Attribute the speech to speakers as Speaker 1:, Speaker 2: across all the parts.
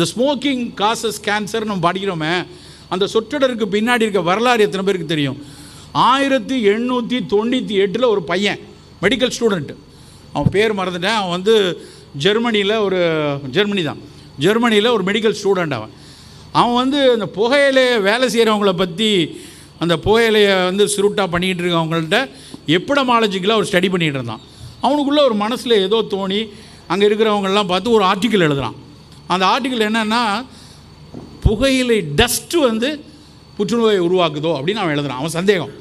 Speaker 1: இந்த smoking causes cancer நம்ம படிக்கிறோமே. அந்த சொற்றொடருக்கு பின்னாடி இருக்க வரலாறு எத்தனை பேருக்கு தெரியும்? ஆயிரத்தி எண்ணூற்றி தொண்ணூற்றி எட்டில் ஒரு பையன் மெடிக்கல் ஸ்டூடெண்ட்டு அவன் பேர் மறந்துட்டேன். அவன் வந்து ஜெர்மனியில் ஒரு ஜெர்மனி தான். ஜெர்மனியில் ஒரு மெடிக்கல் ஸ்டூடெண்ட் அவன். அவன் வந்து அந்த புகையிலையை வேலை செய்கிறவங்கள பற்றி அந்த புகையிலையை வந்து சுருட்டாக பண்ணிகிட்டு இருக்கவங்கள்ட்ட எப்படமாலஜிக்கலாக ஒரு ஸ்டடி பண்ணிகிட்டு இருந்தான். அவனுக்குள்ளே ஒரு மனசில் ஏதோ தோணி அங்கே இருக்கிறவங்கெல்லாம் பார்த்து ஒரு ஆர்டிக்கிள் எழுதுறான். அந்த ஆர்டிக்கிள் என்னென்னா புகையிலை டஸ்ட்டு வந்து புற்றுநோயை உருவாக்குதோ அப்படின்னு அவன் எழுதுறான். அவன் சந்தேகம்.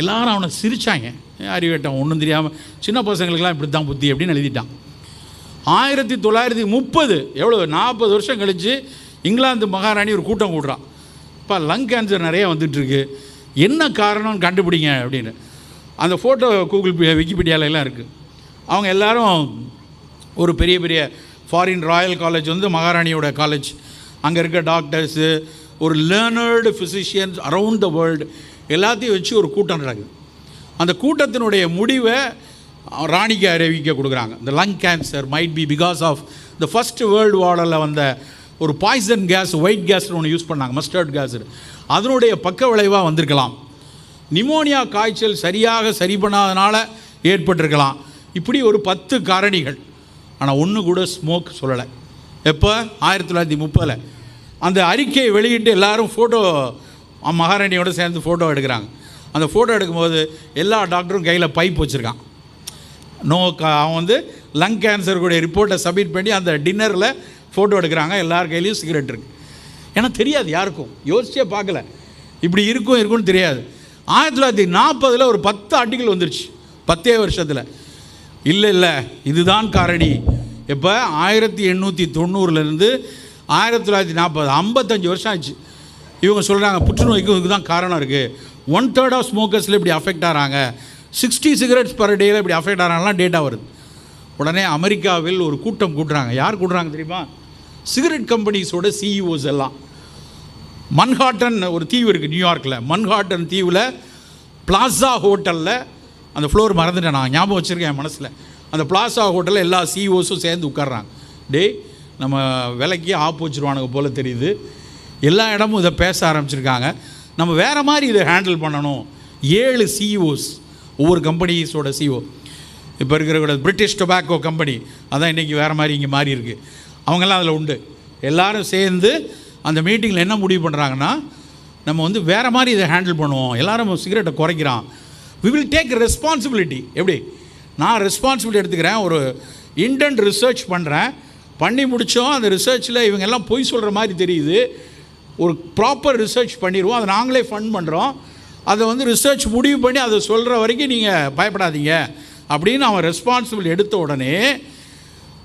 Speaker 1: எல்லாரும் அவனை சிரிச்சாங்க. அறிவேட்டான் ஒன்றும் தெரியாமல் சின்ன பசங்களுக்கெல்லாம் இப்படி தான் புத்தி அப்படின்னு எழுதிட்டான். ஆயிரத்தி தொள்ளாயிரத்தி முப்பது எவ்வளோ நாற்பது வருஷம் கழித்து இங்கிலாந்து மகாராணி ஒரு கூட்டம் கூடுறான். இப்போ லங் கேன்சர் நிறைய வந்துட்டுருக்கு. என்ன காரணம்னு கண்டுபிடிங்க அப்படின்னு. அந்த ஃபோட்டோ கூகுள் விக்கிபீடியால எல்லாம் இருக்குது அவங்க எல்லாரும் ஒரு பெரிய பெரிய ஃபாரின் ராயல் காலேஜ் வந்து மகாராணியோட காலேஜ் அங்கே இருக்க டாக்டர்ஸு ஒரு learned physicians around the world எல்லாத்தையும் வச்சு ஒரு கூட்டம் நடக்குது. அந்த கூட்டத்தினுடைய முடிவை ராணிக்கு அறிவிக்க கொடுக்குறாங்க. இந்த lung cancer might be because of the first world வாரில் வந்த ஒரு பாய்சன் கேஸ் ஒயிட் கேஸ்னு ஒன்று யூஸ் பண்ணாங்க மஸ்டர்ட் கேஸ் அதனுடைய பக்க விளைவாக வந்திருக்கலாம். நிமோனியா காய்ச்சல் சரியாக சரி பண்ணாதனால ஏற்பட்டிருக்கலாம். இப்படி ஒரு பத்து காரணிகள். ஆனால் ஒன்று கூட ஸ்மோக் சொல்லலை. எப்போ? ஆயிரத்தி தொள்ளாயிரத்தி முப்பதில். அந்த அறிக்கையை வெளியிட்டு எல்லாரும் ஃபோட்டோ மகாராணியோடு சேர்ந்து ஃபோட்டோ எடுக்கிறாங்க. அந்த ஃபோட்டோ எடுக்கும்போது எல்லா டாக்டரும் கையில் பைப் வச்சுருக்கான். நோ அவன் வந்து லங் கேன்சருடைய ரிப்போர்ட்டை சப்மிட் பண்ணி அந்த டின்னரில் ஃபோட்டோ எடுக்கிறாங்க. எல்லார் கையிலையும் சிகரெட் இருக்கு. ஏன்னா தெரியாது யாருக்கும். யோசிச்சே பார்க்கல. இப்படி இருக்கும் இருக்கும்னு தெரியாது. ஆயிரத்தி தொள்ளாயிரத்தி நாற்பதில் ஒரு பத்து ஆர்டிக்கல் வந்துருச்சு. பத்தே வருஷத்தில். இல்லை இல்லை. இதுதான் காரணி. இப்போ ஆயிரத்தி எண்ணூற்றி தொண்ணூறுலேருந்து ஆயிரத்தி தொள்ளாயிரத்தி நாற்பது ஐம்பத்தஞ்சு வருஷம் ஆச்சு இவங்க சொல்கிறாங்க புற்றுநோய்க்கு இதுக்கு தான் காரணம் இருக்குது ஒன் தேர்ட் ஆஃப் ஸ்மோக்கர்ஸில் இப்படி அஃபெக்ட் ஆகிறாங்க சிக்ஸ்டி சிகரெட்ஸ் பர் டேயில் இப்படி அஃபெக்ட் ஆகிறாங்கலாம் டேட்டா வருது. உடனே அமெரிக்காவில் ஒரு கூட்டம் கூட்டுறாங்க. யார் கூட்டுறாங்க தெரியுமா? சிகரெட் கம்பெனிஸோட சிஇஓஸ் எல்லாம். மன்ஹாட்டன் ஒரு தீவு இருக்குது நியூயார்க்கில் மன்ஹாட்டன் தீவில் பிளாசா ஹோட்டலில் அந்த ஃப்ளோர் மறந்துட்டேன் நான். ஞாபகம் வச்சுருக்கேன் என் மனசில். அந்த பிளாசா ஹோட்டலில் எல்லா சிஇஓஸும் சேர்ந்து உட்கார்றாங்க. டேய் நம்ம விலைக்கு ஆப் வச்சுருவானுங்க போல் தெரியுது. எல்லா இடமும் இதை பேச ஆரம்பிச்சிருக்காங்க. நம்ம வேறு மாதிரி இதை ஹேண்டில் பண்ணணும். ஏழு சிஇஓஸ் ஒவ்வொரு கம்பெனிஸோட சிஓ இப்போ இருக்கிற கூட பிரிட்டிஷ் டொபாக்கோ கம்பெனி அதான் இன்றைக்கி வேறு மாதிரி இங்கே மாறி இருக்குது அவங்கெல்லாம் அதில் உண்டு. எல்லோரும் சேர்ந்து அந்த மீட்டிங்கில் என்ன முடிவு பண்ணுறாங்கன்னா நம்ம வந்து வேறு மாதிரி இதை ஹேண்டில் பண்ணுவோம். எல்லாரும் சிகரெட்டை குறைக்கிறான். வி வில் டேக் ரெஸ்பான்சிபிலிட்டி எப்படி? நான் ரெஸ்பான்சிபிலிட்டி எடுத்துக்கிறேன். ஒரு இன்டென்ட் ரிசர்ச் பண்ணுறேன் பண்ணி முடித்தோம் அந்த ரிசர்ச்சில் இவங்க எல்லாம் பொய் சொல்கிற மாதிரி தெரியுது. ஒரு ப்ராப்பர் ரிசர்ச் பண்ணிடுவோம். அதை நாங்களே ஃபண்ட் பண்ணுறோம் அதை வந்து ரிசர்ச் முடிவு பண்ணி அதை சொல்கிற வரைக்கும் நீங்கள் பயப்படாதீங்க. அப்படின்னு அவன் ரெஸ்பான்சிபிள் எடுத்த உடனே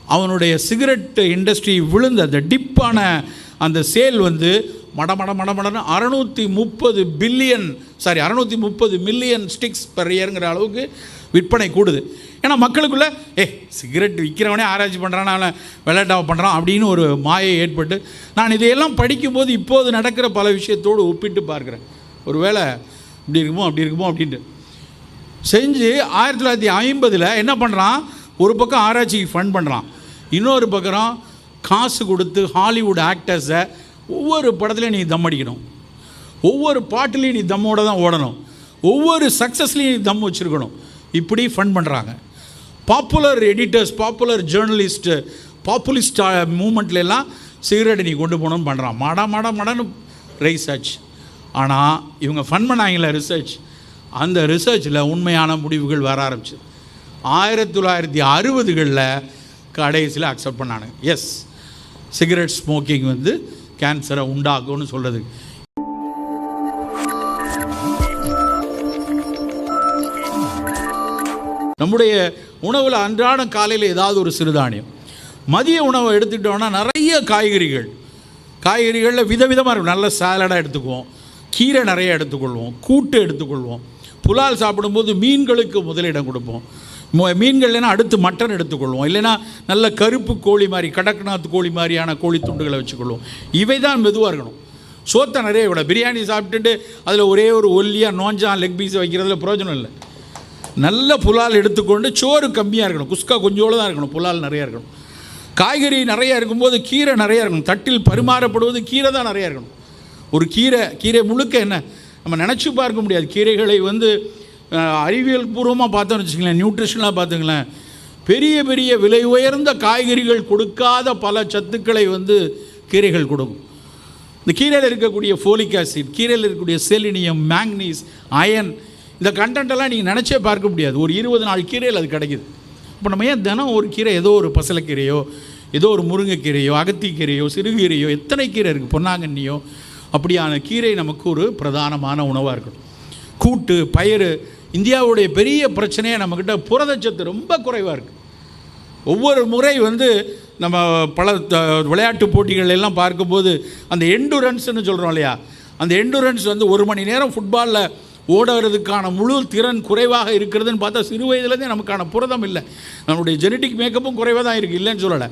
Speaker 1: அவனுடைய சிகரெட் இண்டஸ்ட்ரி விழுந்த அந்த டிப்பான அந்த சேல் வந்து மடமட மடமடன்னு அறநூற்றி முப்பது பில்லியன் சாரி அறநூற்றி முப்பது மில்லியன் ஸ்டிக்ஸ் பெர் இயருங்கிற அளவுக்கு விற்பனை கூடுது. ஏன்னா மக்களுக்குள்ளே ஏ சிகரெட் விற்கிறவனே ஆராய்ச்சி பண்ணுறான் அவன் விளையாட்டாக பண்ணுறான் அப்படின்னு ஒரு மாயை ஏற்பட்டு நான் இதையெல்லாம் படிக்கும்போது இப்போது நடக்கிற பல விஷயத்தோடு ஒப்பிட்டு பார்க்குறேன். ஒருவேளை இப்படி இருக்குமோ அப்படி இருக்குமோ அப்படின்ட்டு. செஞ்சு ஆயிரத்தி தொள்ளாயிரத்தி ஐம்பதில் என்ன பண்ணுறான் ஒரு பக்கம் ஆராய்ச்சிக்கு ஃபண்ட் பண்ணுறான் இன்னொரு பக்கம் காசு கொடுத்து ஹாலிவுட் ஆக்டர்ஸை ஒவ்வொரு படத்துலையும் நீ தம் அடிக்கணும். ஒவ்வொரு பாட்டுலேயும் நீ தம்மோட தான் ஓடணும். ஒவ்வொரு சக்ஸஸ்லேயும் நீ தம் வச்சுருக்கணும். இப்படி ஃபண்ட் பண்ணுறாங்க popular editors popular journalist populist மூமெண்ட்லாம் cigarette நீ கொண்டு போகணும்னு பண்ணுறான் மட மட மடன்னு ரைஸ் ஆச்சு. ஆனால் இவங்க ஃபண்ட் பண்ணாங்களே ரிசர்ச் அந்த ரிசர்ச்சில் உண்மையான முடிவுகள் வர ஆரம்பிச்சு ஆயிரத்தி தொள்ளாயிரத்தி அறுபதுகளில் கடைசியில் அக்செப்ட் பண்ணானுங்க. எஸ் சிகரெட் ஸ்மோக்கிங் வந்து கேன்சரை உண்டாகும்னு சொல்கிறது நம்முடைய உணவில் அன்றாடம் காலையில் ஏதாவது ஒரு சிறுதானியம். மதிய உணவை எடுத்துக்கிட்டோம்னா நிறைய காய்கறிகள். காய்கறிகளில் விதவிதமாக இருக்கும். நல்ல சாலடாக எடுத்துக்குவோம். கீரை நிறைய எடுத்துக்கொள்வோம். கூட்டு எடுத்துக்கொள்வோம். புலால் சாப்பிடும்போது மீன்களுக்கு முதலிடம் கொடுப்போம். மீன்கள் இல்லைன்னா அடுத்து மட்டன் எடுத்துக்கொள்வோம். இல்லைன்னா நல்ல கருப்பு கோழி மாதிரி கடக்நாத் கோழி மாதிரியான கோழி துண்டுகளை வச்சுக்கொள்வோம். இவை தான் மெதுவாக இருக்கணும். சோத்தை நிறைய விட பிரியாணி சாப்பிட்டுட்டு அதில் ஒரே ஒரு ஒல்லியாக நோஞ்சான் லெக் பீஸ் வைக்கிறதுல பிரயோஜனம் இல்லை. நல்ல புலால் எடுத்துக்கொண்டு சோறு கம்மியாக இருக்கணும். குஸ்கா கொஞ்சோடு தான் இருக்கணும். புலால் நிறையா இருக்கணும். காய்கறி நிறையா இருக்கும்போது கீரை நிறையா இருக்கணும். தட்டில் பரிமாறப்படுவது கீரை தான் நிறையா இருக்கணும். ஒரு கீரை கீரை முழுக்க என்ன? நம்ம நினச்சி பார்க்க முடியாது. கீரைகளை வந்து அறிவியல் பூர்வமாக பார்த்தோன்னு வச்சுங்களேன் நியூட்ரிஷனாக பார்த்துங்களேன். பெரிய பெரிய விலை உயர்ந்த காய்கறிகள் கொடுக்காத பல சத்துக்களை வந்து கீரைகள் கொடுக்கும். இந்த கீரையில் இருக்கக்கூடிய ஃபோலிக் ஆசிட் கீரையில் இருக்கக்கூடிய செலினியம் மேங்னீஸ் அயன் இந்த கண்டென்ட்டெல்லாம் நீங்கள் நினச்சே பார்க்க முடியாது. ஒரு இருபது நாள் கீரையில் அது கிடைக்குது. இப்போ நம்ம ஏன் தினம் ஒரு கீரை ஏதோ ஒரு பசலைக்கீரையோ ஏதோ ஒரு முருங்கைக்கீரையோ அகத்திக்கீரையோ சிறுகீரையோ எத்தனை கீரை இருக்குது பொன்னாங்கண்ணியோ அப்படியான கீரை நமக்கு ஒரு பிரதானமான உணவாக இருக்கணும். கூட்டு பயிறு இந்தியாவுடைய பெரிய பிரச்சனையே நம்மக்கிட்ட புரதச்சத்து ரொம்ப குறைவாக இருக்குது ஒவ்வொரு முறை வந்து நம்ம பல த- விளையாட்டு போட்டிகள் எல்லாம் பார்க்கும்போது அந்த எண்டுரன்ஸ்னு சொல்கிறோம் இல்லையா? அந்த எண்டுரன்ஸ் வந்து ஒரு மணி நேரம் ஃபுட்பாலில் ஓடுறதுக்கான முழு திறன் குறைவாக இருக்கிறதுன்னு பார்த்தா சிறு வயதுலேருந்தே நமக்கான புரதம் இல்லை. நம்மளுடைய ஜெனட்டிக் மேக்கப்பும் குறைவாக தான் இருக்குது இல்லைன்னு சொல்லலை.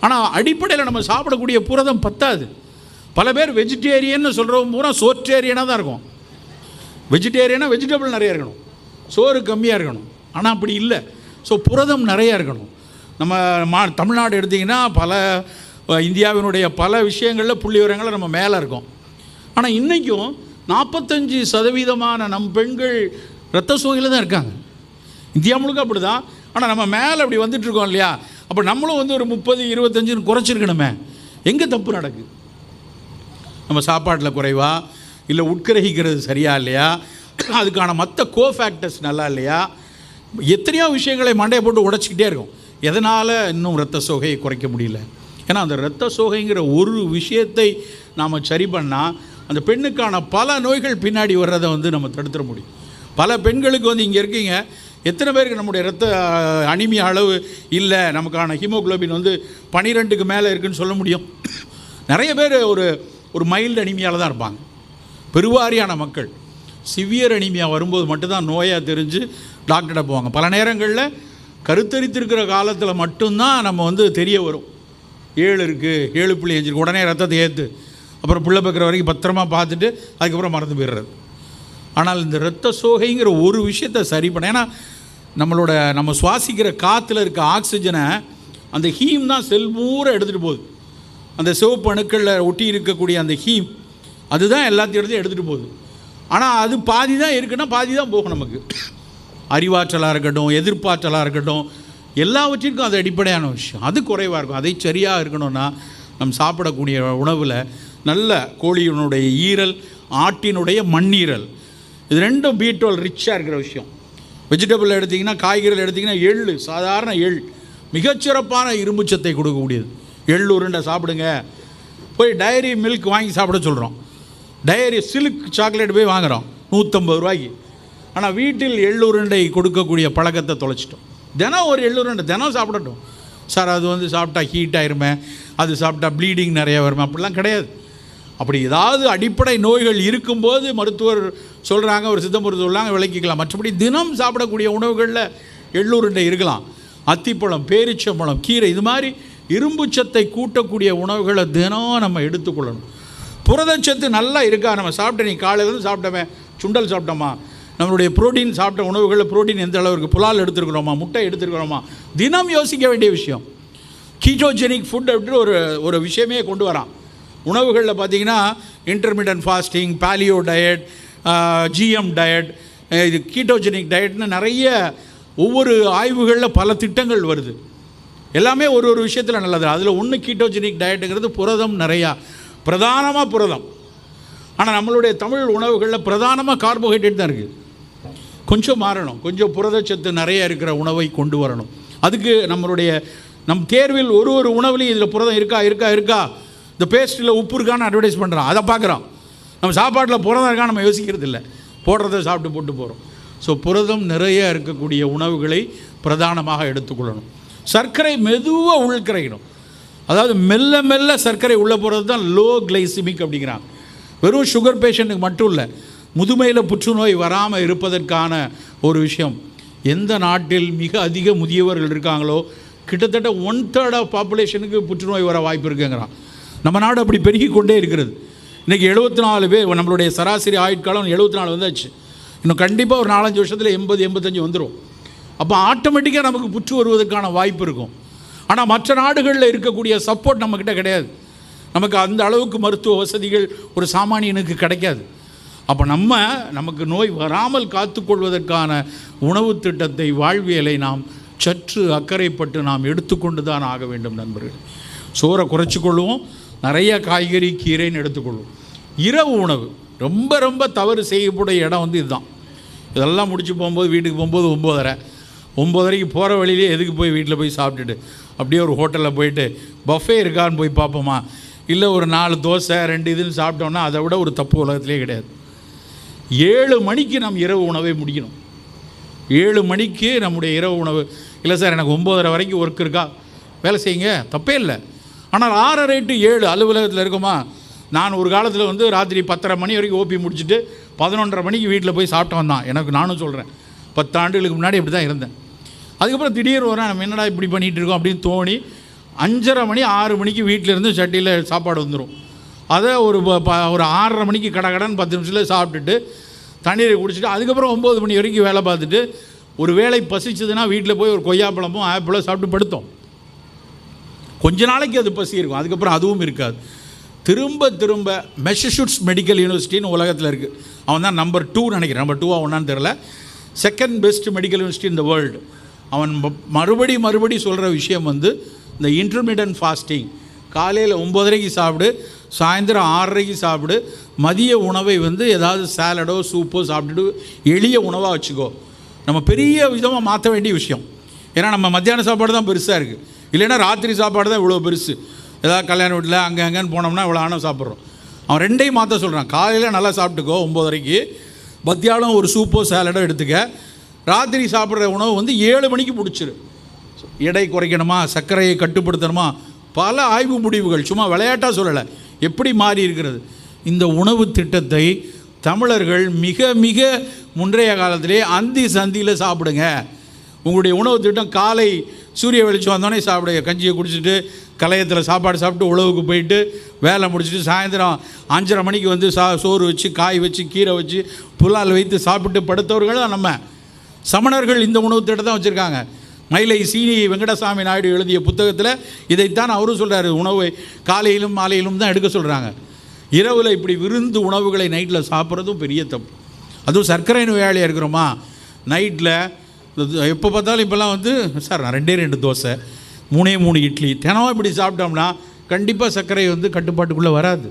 Speaker 1: ஆனால் அடிப்படையில் நம்ம சாப்பிடக்கூடிய புரதம் பத்தாது. பல பேர் வெஜிடேரியன்னு சொல்கிறவங்க பூரா சோற்றேரியனாக தான் இருக்கும். வெஜிடேரியனாக வெஜிடபிள் நிறைய இருக்கணும். சோறு கம்மியாக இருக்கணும். ஆனால் அப்படி இல்லை. ஸோ புரதம் நிறையா இருக்கணும். நம்ம மா தமிழ்நாடு எடுத்திங்கன்னா பல இந்தியாவினுடைய பல விஷயங்களில் புள்ளி விவரங்களில் நம்ம மேலே இருக்கோம். ஆனால் இன்றைக்கும் நாற்பத்தஞ்சு சதவீதமான நம் பெண்கள் இரத்த சோகையில் தான் இருக்காங்க. இந்தியா முழுக்க அப்படி தான் ஆனால் நம்ம மேலே அப்படி வந்துட்டு இருக்கோம் இல்லையா? அப்போ நம்மளும் வந்து ஒரு முப்பது இருபத்தஞ்சுன்னு குறைச்சிருக்கணுமே. எங்கே தப்பு நடக்குது? நம்ம சாப்பாட்டில் குறைவா? இல்லை உட்கிரகிக்கிறது சரியா இல்லையா? அதுக்கான மற்ற கோ ஃபேக்டர்ஸ் நல்லா இல்லையா? எத்தனையோ விஷயங்களை மண்டையை போட்டு உடைச்சிக்கிட்டே இருக்கும். எதனால் இன்னும் இரத்த சோகையை குறைக்க முடியல? ஏன்னா அந்த இரத்த சோகைங்கிற ஒரு விஷயத்தை நாம் சரி பண்ணால் அந்த பெண்ணுக்கான பல நோய்கள் பின்னாடி வர்றதை வந்து நம்ம தடுத்துட முடியும். பல பெண்களுக்கு வந்து இங்கே இருக்கீங்க எத்தனை பேருக்கு நம்முடைய இரத்த அனிமிய அளவு இல்லை நமக்கான ஹீமோகுளோபின் வந்து பனிரெண்டுக்கு மேலே இருக்குன்னு சொல்ல முடியும். நிறைய பேர் ஒரு ஒரு மைல்டு அனிமியால் தான் இருப்பாங்க. பெருவாரியான மக்கள். சிவியர் அனிமியா வரும்போது மட்டும்தான் நோயாக தெரிஞ்சு டாக்டர்கிட்ட போவாங்க. பல நேரங்களில் கருத்தரித்திருக்கிற காலத்தில் மட்டும்தான் நம்ம வந்து தெரிய வரும். ஏழு இருக்குது ஏழு புள்ளி அஞ்சு இருக்கு. உடனே ரத்தத்தை ஏற்று அப்புறம் பிள்ளை பக்கிற வரைக்கும் பத்திரமா பார்த்துட்டு அதுக்கப்புறம் மறந்து போயிடுறது. ஆனால் இந்த இரத்த சோகைங்கிற ஒரு விஷயத்தை சரி பண்ண ஏன்னா நம்மளோட நம்ம சுவாசிக்கிற காற்றுல இருக்க ஆக்சிஜனை அந்த ஹீம் தான் செல் பூரா எடுத்துகிட்டு போகுது. அந்த சிவப்பு அணுக்களில் ஒட்டி இருக்கக்கூடிய அந்த ஹீம் அதுதான் எல்லாத்தையும் எடுத்து எடுத்துகிட்டு போகுது. ஆனால் அது பாதி தான் இருக்குன்னா பாதி தான் போகும் நமக்கு. அறிவாற்றலாக இருக்கட்டும் எதிர்ப்பாற்றலாக இருக்கட்டும் எல்லாவற்றிற்கும் அது அடிப்படையான விஷயம். அது குறைவாக இருக்கும். அதை சரியாக இருக்கணும்னா நம்ம சாப்பிடக்கூடிய உணவில் நல்ல கோழியினுடைய ஈரல் ஆட்டினுடைய மண்ணீரல். இது ரெண்டும் பீட்டோல் ரிச்சாக இருக்கிற விஷயம். வெஜிடபிள் எடுத்திங்கன்னா காய்கறிகள் எடுத்திங்கன்னா எள் சாதாரண எள். மிகச்சிறப்பான இரும்புச்சத்தை கொடுக்கக்கூடியது. எள் உருண்டை சாப்பிடுங்க. போய் டைரி மில்க் வாங்கி சாப்பிட சொல்கிறோம் டைரி சில்க் சாக்லேட் போய் வாங்குகிறோம் நூற்றம்பது ரூபாய்க்கு. ஆனால் வீட்டில் எள்ளுருண்டை கொடுக்கக்கூடிய பழக்கத்தை தொலைச்சிட்டோம். தினம் ஒரு எள்ளுருண்டை தினம் சாப்பிடட்டும். சார் அது வந்து சாப்பிட்டா ஹீட் ஆயிருமே அது சாப்பிட்டா ப்ளீடிங் நிறைய வருமே அப்படிலாம் கிடையாது. அப்படி ஏதாவது அடிப்படை நோய்கள் இருக்கும்போது மருத்துவர் சொல்கிறாங்க ஒரு சித்த மருத்துவர் சொல்றாங்க விளக்கிக்கலாம். மற்றபடி தினம் சாப்பிடக்கூடிய உணவுகளில் எள்ளுருண்டை இருக்கலாம். அத்திப்பழம் பேரிச்சம்பழம் கீரை இது மாதிரி இரும்புச்சத்தை கூட்டக்கூடிய உணவுகளை தினம் நம்ம எடுத்துக்கொள்ளணும். புரதச்சத்து நல்லா இருக்கா? நம்ம சாப்பிட்ட நீ காலையிலேருந்து சாப்பிட்டவன் சுண்டல் சாப்பிட்டோமா? நம்மளுடைய புரோட்டீன் சாப்பிட்ட உணவுகளில் புரோட்டீன் எந்த அளவுக்கு? புலால் எடுத்துருக்குறோமா? முட்டை எடுத்துருக்குறோமா? தினம் யோசிக்க வேண்டிய விஷயம். கீட்டோஜெனிக் ஃபுட் அப்படின்னு ஒரு ஒரு விஷயமே கொண்டு வரான். உணவுகளில் பார்த்தீங்கன்னா intermittent fasting paleo diet GM diet இது கீட்டோஜெனிக் டயட்னு நிறைய ஒவ்வொரு ஆய்வுகளில் பல திட்டங்கள் வருது. எல்லாமே ஒரு ஒரு விஷயத்தில் நல்லது. அதில் ஒன்று கீட்டோஜெனிக் டயட்டுங்கிறது புரதம் நிறையா. பிரதானமாக புரதம். ஆனால் நம்மளுடைய தமிழ் உணவுகளில் பிரதானமாக கார்போஹைட்ரேட் தான் இருக்குது கொஞ்சம் மாறணும். கொஞ்சம் புரதச்சத்து நிறைய இருக்கிற உணவை கொண்டு வரணும். அதுக்கு நம்மளுடைய நம் தேர்வில் ஒரு ஒரு உணவுலையும் இதில் புரதம் இருக்கா இருக்கா இருக்கா? இந்த பேஸ்ட்டில் உப்பு இருக்கான்னு அட்வர்டைஸ் பண்ணுறோம் அதை பார்க்குறோம் நம்ம சாப்பாட்டில் புரதம் இருக்கான்னு நம்ம யோசிக்கிறது இல்லை. போடுறத சாப்பிட்டு போட்டு போகிறோம் ஸோ புரதம் நிறைய இருக்கக்கூடிய உணவுகளை பிரதானமாக எடுத்துக்கொள்ளணும். சர்க்கரை மெதுவாக உள்கரைக்கணும் அதாவது மெல்ல மெல்ல சர்க்கரை உள்ளே போகிறது தான் லோ கிளைசிமிக் அப்படிங்கிறாங்க வெறும் சுகர் பேஷண்ட்டுக்கு மட்டும் இல்லை முதுமையில் புற்றுநோய் வராமல் இருப்பதற்கான ஒரு விஷயம். எந்த நாட்டில் மிக அதிக முதியவர்கள் இருக்காங்களோ கிட்டத்தட்ட ஒன் தேர்ட் ஆஃப் பாப்புலேஷனுக்கு புற்றுநோய் வர வாய்ப்பு இருக்குங்கிறான். நம்ம நாடு அப்படி பெருகி கொண்டே இருக்கிறது. இன்றைக்கி எழுபத்தி நாலு பேர் நம்மளுடைய சராசரி ஆயுட்காலம் எழுபத்தி நாலு வந்தாச்சு. இன்னும் கண்டிப்பாக ஒரு நாலஞ்சு வருஷத்தில் எண்பது எண்பத்தஞ்சு வந்துடும் அப்போ ஆட்டோமேட்டிக்காக நமக்கு புற்று வருவதற்கான வாய்ப்பு இருக்கும். ஆனால் மற்ற நாடுகளில் இருக்கக்கூடிய சப்போர்ட் நம்மக்கிட்ட கிடையாது. நமக்கு அந்த அளவுக்கு மருத்துவ வசதிகள் ஒரு சாமானியனுக்கு கிடைக்காது. அப்போ நம்ம நமக்கு நோய் வராமல் காத்துக்கொள்வதற்கான உணவு திட்டத்தை வாழ்வியலை நாம் சற்று அக்கறைப்பட்டு நாம் எடுத்துக்கொண்டு தான் ஆக வேண்டும் நண்பர்கள். சோறை குறைச்சிக்கொள்வோம் நிறைய காய்கறி கீரைன்னு எடுத்துக்கொள்வோம் இரவு உணவு ரொம்ப ரொம்ப தவறு செய்யக்கூடிய இடம் வந்து இதுதான். இதெல்லாம் முடிச்சு போகும்போது வீட்டுக்கு போகும்போது ஒம்போதரை. ஒம்போதரைக்கு போகிற வழியிலே எதுக்கு போய் வீட்டில் போய் சாப்பிட்டுட்டு? அப்படியே ஒரு ஹோட்டலில் போயிட்டு பஃபே இருக்கான்னு போய் பார்ப்போமா? இல்லை ஒரு நாலு தோசை ரெண்டு இதுன்னு சாப்பிட்டோம்னா அதை விட ஒரு தப்பு உலகத்திலே கிடையாது. ஏழு மணிக்கு நம் இரவு உணவை முடிக்கணும். ஏழு மணிக்கு நம்முடைய இரவு உணவு. இல்லை சார் எனக்கு ஒம்போதரை வரைக்கும் ஒர்க் இருக்கா? வேலை செய்யுங்க. தப்பே இல்லை. ஆனால் ஆறரை டு ஏழு அலுவலகத்தில் இருக்குமா? நான் ஒரு காலத்தில் வந்து ராத்திரி பத்தரை மணி வரைக்கும் ஓபி முடிச்சுட்டு பதினொன்றரை மணிக்கு வீட்டில் போய் சாப்பிட்டு வந்தான் எனக்கு நானும் சொல்கிறேன் பத்தாண்டுகளுக்கு முன்னாடி இப்படி தான் இருந்தேன். அதுக்கப்புறம் திடீர்னு வரேன் நம்ம என்னடா இப்படி பண்ணிகிட்டு இருக்கோம் அப்படின்னு தோணி அஞ்சரை மணி ஆறு மணிக்கு வீட்டிலேருந்து சட்டியில் சாப்பாடு வந்துடும் அதை ஒரு ப- ப- ஒரு ஆறரை மணிக்கு கடை கடன் பத்து நிமிஷத்தில் சாப்பிட்டுட்டு தண்ணீரை குடிச்சிட்டு அதுக்கப்புறம் ஒம்பது மணி வரைக்கும் வேலை பார்த்துட்டு ஒரு வேலை பசிச்சதுன்னா வீட்டில் போய் ஒரு கொய்யாப்பழமும் ஆப்பிளோ சாப்பிட்டு படுத்தோம். கொஞ்ச நாளைக்கு அது பசி இருக்கும். அதுக்கப்புறம் அதுவும் இருக்காது. திரும்ப திரும்ப மெஷஷூட்ஸ் மெடிக்கல் யூனிவர்சிட்டின்னு உலகத்தில் இருக்குது அவன் தான் நம்பர் டூ நினைக்கிறேன். நம்பர் டூவாக ஒன்றான்னு தெரில செகண்ட் பெஸ்ட் மெடிக்கல் யூனிவர்சிட்டி இந்த வேர்ல்டு அவன் ம- மறுபடி மறுபடி சொல்கிற விஷயம் வந்து இந்த இன்டர்மீடியன்ட் ஃபாஸ்டிங் காலையில் ஒம்பதரைக்கு சாப்பிடு சாயந்தரம் ஆறரைக்கு சாப்பிடு மதிய உணவை வந்து ஏதாவது சாலடோ சூப்போ சாப்பிட்டுட்டு எளிய உணவாக வச்சுக்கோ. நம்ம பெரிய விதமாக மாற்ற வேண்டிய விஷயம். ஏன்னா நம்ம மத்தியான சாப்பாடு தான் பெருசாக இருக்குது இல்லைன்னா ராத்திரி சாப்பாடு தான் இவ்வளோ பெருசு. ஏதாவது கல்யாண வீட்டில் அங்கே அங்கேன்னு போனோம்னா இவ்வளோ ஆனால் சாப்பிட்றோம். அவன் ரெண்டையும் மாற்ற சொல்கிறான் காலையில் நல்லா சாப்பிட்டுக்கோ ஒம்போதரைக்கு மத்தியானம் ஒரு சூப்போ சாலடோ எடுத்துக்க. ராத்திரி சாப்பிட்ற உணவு வந்து ஏழு மணிக்கு பிடிச்சிரு எடை குறைக்கணுமா? சர்க்கரையை கட்டுப்படுத்தணுமா? பல ஆய்வு முடிவுகள் சும்மா விளையாட்டாக சொல்லலை. எப்படி மாறி இருக்கிறது? இந்த உணவு திட்டத்தை தமிழர்கள் மிக மிக முன்றைய காலத்திலே அந்தி சந்தியில் சாப்பிடுங்க. உங்களுடைய உணவு திட்டம் காலை சூரிய வெளிச்சம் வந்தோடனே சாப்பிடுங்க. கஞ்சியை குடிச்சிட்டு கலையத்தில் சாப்பாடு சாப்பிட்டு உழவுக்கு போயிட்டு வேலை முடிச்சுட்டு சாயந்தரம் அஞ்சரை மணிக்கு வந்து சா சோறு வச்சு காய் வச்சு கீரை வச்சு புலால் வைத்து சாப்பிட்டு படுத்தவர்கள் தான் நம்ம. சமணர்கள் இந்த உணவு திட்டத்தை தான் வச்சுருக்காங்க. மயிலை சீனி வெங்கடசாமி நாயுடு எழுதிய புத்தகத்தில் இதைத்தான் அவரும் சொல்கிறாரு உணவை காலையிலும் மாலையிலும் தான் எடுக்க சொல்கிறாங்க இரவில் இப்படி விருந்து உணவுகளை நைட்டில் சாப்பிட்றதும் பெரிய தப்பு. அதுவும் சர்க்கரை நோயாளியாக இருக்கிறோமா? நைட்டில் எப்போ பார்த்தாலும் இப்போல்லாம் வந்து சார் நான் ரெண்டே ரெண்டு தோசை மூணே மூணு இட்லி தினமும் இப்படி சாப்பிட்டோம்னா கண்டிப்பாக சர்க்கரை வந்து கட்டுப்பாட்டுக்குள்ளே வராது.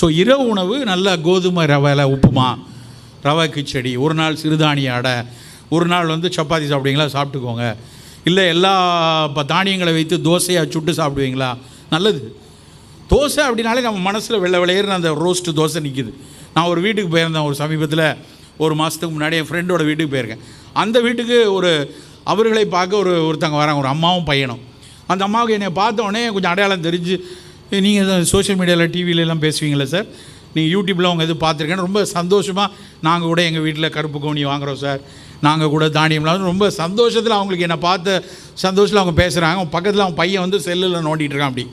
Speaker 1: ஸோ இரவு உணவு நல்ல கோதுமை ரவையில் உப்புமா ரவை கிச்சடி ஒரு நாள் சிறுதானிய அடை ஒரு நாள் வந்து சப்பாத்தி சாப்பிடுவீங்களா? சாப்பிட்டுக்கோங்க. இல்லை எல்லா இப்போ தானியங்களை வைத்து தோசையாக சுட்டு சாப்பிடுவீங்களா? நல்லது. தோசை அப்படின்னாலே நம்ம மனசில் வெள்ளை விளையிற அந்த ரோஸ்ட்டு தோசை நிற்கிது நான் ஒரு வீட்டுக்கு போயிருந்தேன் ஒரு சமீபத்தில். ஒரு மாதத்துக்கு முன்னாடி என் ஃப்ரெண்டோட வீட்டுக்கு போயிருக்கேன். அந்த வீட்டுக்கு ஒரு அவர்களை பார்க்க ஒரு ஒருத்தங்க வராங்க ஒரு அம்மாவும் பையனும். அந்த அம்மாவுக்கு என்னை பார்த்தோடனே கொஞ்சம் அடையாளம் தெரிஞ்சு நீங்கள் சோஷியல் மீடியாவில் டிவியிலலாம் பேசுவீங்களே சார் நீங்கள் யூடியூப்பில் அவங்க இது பார்த்துருக்கேன்னு ரொம்ப சந்தோஷமாக நாங்கள் கூட எங்கள் வீட்டில் கருப்பு கோணி வாங்குகிறோம் சார் நாங்கள் கூட தானியம்லாம் ரொம்ப சந்தோஷத்தில் அவங்களுக்கு என்னை பார்த்த சந்தோஷத்தில் அவங்க பேசுகிறாங்க அவன் பக்கத்தில் அவன் பையன் வந்து செல்லில் நோண்டிகிட்டு இருக்கான் அப்படி.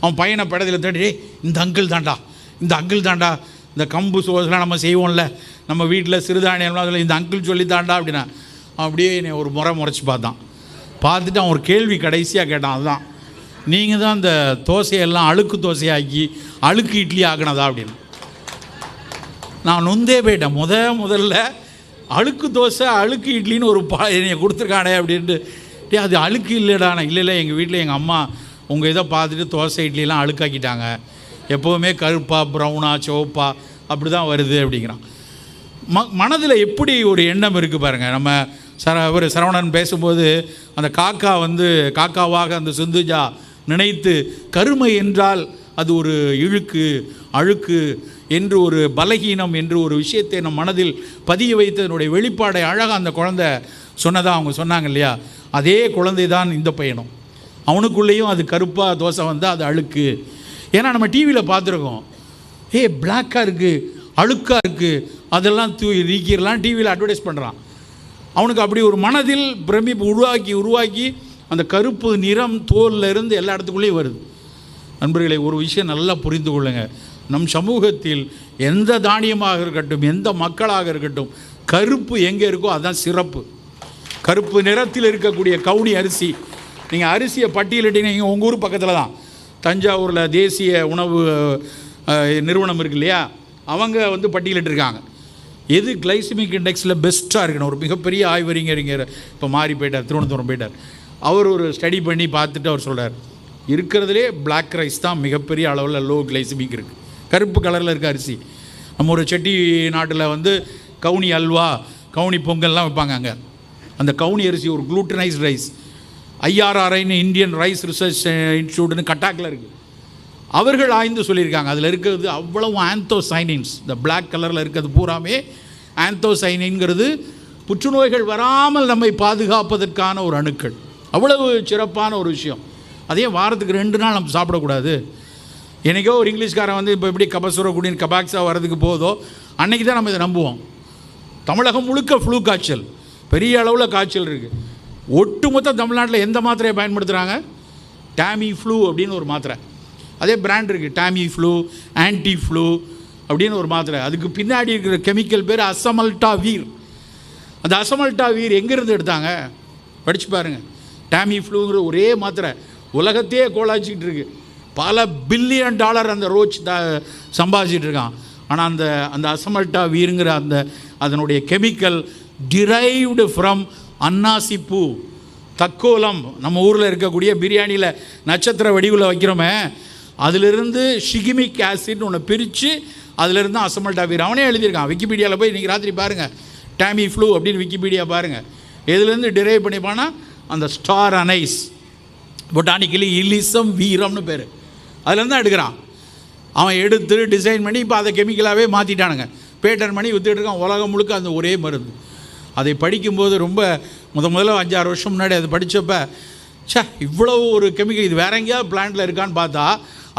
Speaker 1: அவன் பையனை படத்தில் தேடி இந்த அங்கிள் தாண்டா இந்த அங்கிள் தாண்டா இந்த கம்பு சோதெல்லாம் நம்ம செய்வோம்ல நம்ம வீட்டில் சிறுதானியம்லாம் அதில் இந்த அங்கிள் சொல்லி தாண்டா அப்படின்னா அப்படியே என்னை ஒரு முறை முறைச்சி பார்த்தான். பார்த்துட்டு அவன் ஒரு கேள்வி கடைசியாக கேட்டான் அதுதான் நீங்கள் தான் இந்த தோசையெல்லாம் அழுக்கு தோசையாக்கி அழுக்கு இட்லி ஆக்கினதா? அப்படின்னு. நான் நொந்தே போயிட்டேன். முத முதல்ல அழுக்கு தோசை அழுக்கு இட்லின்னு ஒரு பா என்னைய கொடுத்துருக்கானே அப்படின்ட்டு. டே அது அழுக்கு இல்லைடா. நான் இல்லை இல்லை எங்கள் வீட்டில் எங்கள் அம்மா உங்கள் இதை பார்த்துட்டு தோசை இட்லிலாம் அழுக்காக்கிட்டாங்க. எப்போவுமே கருப்பா ப்ரௌனா சிவப்பா அப்படி தான் வருது அப்படிங்கிறான். ம மனதில் எப்படி ஒரு எண்ணம் இருக்குது பாருங்கள் நம்ம சர ஒரு சரவணன் பேசும்போது அந்த காக்கா வந்து காக்காவாக அந்த சுந்துஜா நினைத்து கருமை என்றால் அது ஒரு இழுக்கு அழுக்கு என்று ஒரு பலகீனம் என்று ஒரு விஷயத்தை நம் மனதில் பதிய வைத்ததனுடைய வெளிப்பாடை அழகாக அந்த குழந்தை சொன்னதாக அவங்க சொன்னாங்க இல்லையா? அதே குழந்தை தான் இந்த பையனும். அவனுக்குள்ளேயும் அது கருப்பாக தோசை வந்தால் அது அழுக்கு. ஏன்னா நம்ம டிவியில் பார்த்துருக்கோம். ஏ பிளாக்காக இருக்குது அழுக்காக இருக்குது அதெல்லாம் தூ நீக்கிடலாம் டிவியில் அட்வர்டைஸ் பண்ணுறான் அவனுக்கு அப்படி ஒரு மனதில் பிரமிப்பு உருவாக்கி உருவாக்கி அந்த கருப்பு நிறம் தோல்ல இருந்து எல்லா இடத்துக்குள்ளேயும் வருது. நண்பர்களை ஒரு விஷயம் நல்லா புரிந்து கொள்ளுங்க. நம் சமூகத்தில் எந்த தானியமாக இருக்கட்டும் எந்த மக்களாக இருக்கட்டும் கருப்பு எங்கே இருக்கோ அதுதான் சிறப்பு. கருப்பு நிறத்தில் இருக்கக்கூடிய கவுனி அரிசி. நீங்கள் அரிசியை பட்டியலிட்டீங்க உங்கள் ஊர் பக்கத்தில் தான். தஞ்சாவூரில் தேசிய உணவு நிறுவனம் இருக்கு இல்லையா? அவங்க வந்து பட்டியலிட்டிருக்காங்க. எது கிளைசிமிக் இண்டெக்ஸில் பெஸ்ட்டாக இருக்கணும்? ஒரு மிகப்பெரிய ஆய்வறிஞர் இப்போ மாறி போயிட்டார் திருவனந்தபுரம் போயிட்டார். அவர் ஒரு ஸ்டடி பண்ணி பார்த்துட்டு அவர் சொல்கிறார் இருக்கிறதுலே பிளாக் ரைஸ் தான் மிகப்பெரிய அளவில் லோ கிளைசிமிக் இருக்குது கருப்பு கலரில் இருக்க அரிசி. நம்ம ஒரு செட்டி நாட்டில் வந்து கவுனி அல்வா கவுனி பொங்கல்லாம் வைப்பாங்க அங்கே. அந்த கவுனி அரிசி ஒரு குளூட்டனைஸ் ரைஸ் ஐஆர்ஆர்ஐன்னு இந்தியன் ரைஸ் ரிசர்ச் இன்ஸ்டியூட்னு கட்டாக்கில் இருக்குது அவர்கள் ஆய்ந்து சொல்லியிருக்காங்க. அதில் இருக்கிறது அவ்வளவு ஆந்தோசைனின்ஸ் இந்த பிளாக் கலரில் இருக்கிறது பூராமே ஆந்தோசைனின்ங்கிறது புற்றுநோய்கள் வராமல் நம்மை பாதுகாப்பதற்கான ஒரு அணுக்கள். அவ்வளவு சிறப்பான ஒரு விஷயம். அதே வாரத்துக்கு ரெண்டு நாள் நம்ம சாப்பிடக்கூடாது. என்னைக்கோ ஒரு இங்கிலீஷ்காரன் வந்து இப்போ எப்படி கபசுர குடின்னு கபாக்ஸா வர்றதுக்கு போதோ அன்னைக்கு தான் நம்ம இதை நம்புவோம். தமிழகம் முழுக்க ஃப்ளூ காய்ச்சல். பெரிய அளவில் காய்ச்சல் இருக்குது ஒட்டுமொத்த தமிழ்நாட்டில் எந்த மாத்திரையை பயன்படுத்துகிறாங்க டாமி ஃப்ளூ அப்படின்னு ஒரு மாத்திரை. அதே பிராண்ட் இருக்குது டாமி ஃப்ளூ ஆன்டி ஃப்ளூ அப்படின்னு ஒரு மாத்திரை. அதுக்கு பின்னாடி இருக்கிற கெமிக்கல் பேர் அசமல்டா வீர் அந்த அசமல்டா வீர் எங்கேருந்து எடுத்தாங்க? படித்து பாருங்கள் டாமி ஃப்ளூங்கிற ஒரே மாத்திரை. உலகத்தையே கோலாச்சிக்கிட்டு இருக்கு. பல பில்லியன் டாலர் அந்த ரோச் த சம்பாதிச்சிட்டு இருக்கான். ஆனால் அந்த அந்த அசமல்டா வீருங்கிற அந்த அதனுடைய கெமிக்கல் டிரைவ்டு ஃப்ரம் அன்னாசி பூ தக்கோலம். நம்ம ஊரில் இருக்கக்கூடிய பிரியாணியில் நட்சத்திர வடிவில் வைக்கிறோமே அதிலிருந்து ஷிகிமிக் ஆசிட்னு ஒன்று பிரித்து அதிலிருந்து அசமல்டா வீர். அவனே எழுதியிருக்கான். விக்கிபீடியாவில் போய் இன்றைக்கி ராத்திரி பாருங்கள் டாமி ஃப்ளூ அப்படின்னு விக்கிபீடியா பாருங்கள் எதுலேருந்து டிரைவ் பண்ணிப்பானா அந்த ஸ்டார் அனைஸ் பொட்டானிக்கலி இலிசம் வீரம்னு பேர். அதுலேருந்து தான் எடுக்கிறான். அவன் எடுத்து டிசைன் பண்ணி இப்போ அதை கெமிக்கலாகவே மாற்றிட்டானுங்க பேட்டர் பண்ணி வித்துட்டு இருக்கான். உலகம் முழுக்க அந்த ஒரே மருந்து. அதை படிக்கும்போது ரொம்ப முத முதல்ல அஞ்சாறு வருஷம் முன்னாடி அதை படித்தப்ப சே இவ்வளோ ஒரு கெமிக்கல் இது வேற எங்கேயாவது பிளான்ட்டில் இருக்கான்னு பார்த்தா